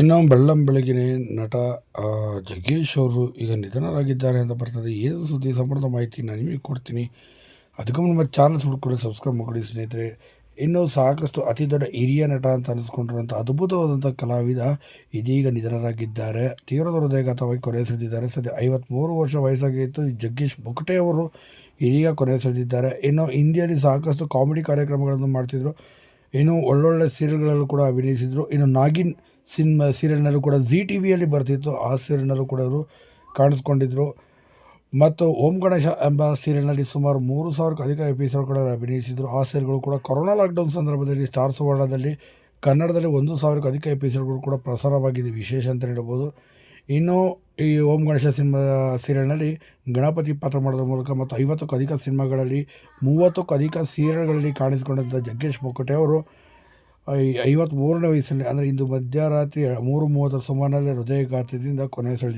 ಇನ್ನು ಬೆಳ್ಳಂ ಬೆಳಗಿನೇ ನಟ ಜಗ್ಗೇಶ್ ಅವರು ಈಗ ನಿಧನರಾಗಿದ್ದಾರೆ ಅಂತ ಬರ್ತದೆ. ಏನು ಸುದ್ದಿ? ಸಂಪೂರ್ಣ ಮಾಹಿತಿ ನಾನು ನಿಮಗೆ ಕೊಡ್ತೀನಿ. ಅದಕ್ಕೂ ನಮ್ಮ ಚಾನಲ್ಸ್ ಹುಡ್ಕೊಳ್ಳಿ ಸಬ್ಸ್ಕ್ರೈಬ್ ಮಾಡಿ ಸ್ನೇಹಿತರೆ. ಇನ್ನು ಸಾಕಷ್ಟು ಅತಿ ದೊಡ್ಡ ಹಿರಿಯ ನಟ ಅಂತ ಅನಿಸ್ಕೊಂಡಿರುವಂಥ ಅದ್ಭುತವಾದಂಥ ಕಲಾವಿದ ಇದೀಗ ನಿಧನರಾಗಿದ್ದಾರೆ. ತೀವ್ರ ಹೃದಯಘಾತವಾಗಿ ಕೊನೆ ಸೆಳೆದಿದ್ದಾರೆ. ಸದ್ಯ ಐವತ್ತ್ಮೂರು ವರ್ಷ ವಯಸ್ಸಾಗಿತ್ತು. ಜಗ್ಗೇಶ್ ಮುಕಟೆ ಅವರು ಇದೀಗ ಕೊನೆ ಸೆಳೆದಿದ್ದಾರೆ. ಇನ್ನು ಹಿಂದಿಯಲ್ಲಿ ಸಾಕಷ್ಟು ಕಾಮಿಡಿ ಕಾರ್ಯಕ್ರಮಗಳನ್ನು ಮಾಡ್ತಿದ್ರು. ಇನ್ನು ಒಳ್ಳೊಳ್ಳೆ ಸೀರಿಯಲ್ಗಳಲ್ಲೂ ಕೂಡ ಅಭಿನಯಿಸಿದರು. ಇನ್ನು ನಾಗಿನ್ ಸಿನಿಮಾ ಸೀರಿಯಲ್ನಲ್ಲೂ ಕೂಡ ಝೀ ಟಿ ವಿಯಲ್ಲಿ ಬರ್ತಿತ್ತು. ಆ ಸೀರಿಯಲ್ನಲ್ಲೂ ಕೂಡ ಅವರು ಕಾಣಿಸ್ಕೊಂಡಿದ್ರು. ಮತ್ತು ಓಂ ಗಣೇಶ ಎಂಬ ಸೀರಿಯಲ್ನಲ್ಲಿ ಸುಮಾರು ಮೂರು ಸಾವಿರಕ್ಕೂ ಅಧಿಕ ಎಪಿಸೋಡ್ಗಳಲ್ಲಿ ಅಭಿನಯಿಸಿದರು. ಆ ಸೀರಿಯಲ್ಗಳು ಕೂಡ ಕೊರೋನಾ ಲಾಕ್ಡೌನ್ ಸಂದರ್ಭದಲ್ಲಿ ಸ್ಟಾರ್ ಸುವರ್ಣದಲ್ಲಿ, ಕನ್ನಡದಲ್ಲಿ ಒಂದು ಸಾವಿರಕ್ಕೂ ಅಧಿಕ ಎಪಿಸೋಡ್ಗಳು ಕೂಡ ಪ್ರಸಾರವಾಗಿದೆ ವಿಶೇಷ ಅಂತ ಹೇಳ್ಬೋದು. ಇನ್ನು ಈ ಓಂ ಗಣೇಶ ಸಿನಿಮಾ ಸೀರಿಯಲ್ನಲ್ಲಿ ಗಣಪತಿ ಪಾತ್ರ ಮಾಡೋದ್ರ ಮೂಲಕ ಮತ್ತು ಐವತ್ತಕ್ಕೂ ಅಧಿಕ ಸಿನಿಮಾಗಳಲ್ಲಿ, ಮೂವತ್ತಕ್ಕೂ ಅಧಿಕ ಸೀರಿಯಲ್ಗಳಲ್ಲಿ ಕಾಣಿಸಿಕೊಂಡಿದ್ದ ಜಗ್ಗೇಶ್ ಮೊಕ್ಕಟೆ ಅವರು ಐವತ್ತ್ಮೂರನೇ ವಯಸ್ಸಲ್ಲಿ ಅಂದರೆ ಇಂದು ಮಧ್ಯರಾತ್ರಿ ಮೂರು ಮೂವತ್ತರ ಸುಮಾರಿನಲ್ಲಿ ಹೃದಯಘಾತದಿಂದ ಕೊನೆ ಸೆಳೆದಿದ್ದಾರೆ.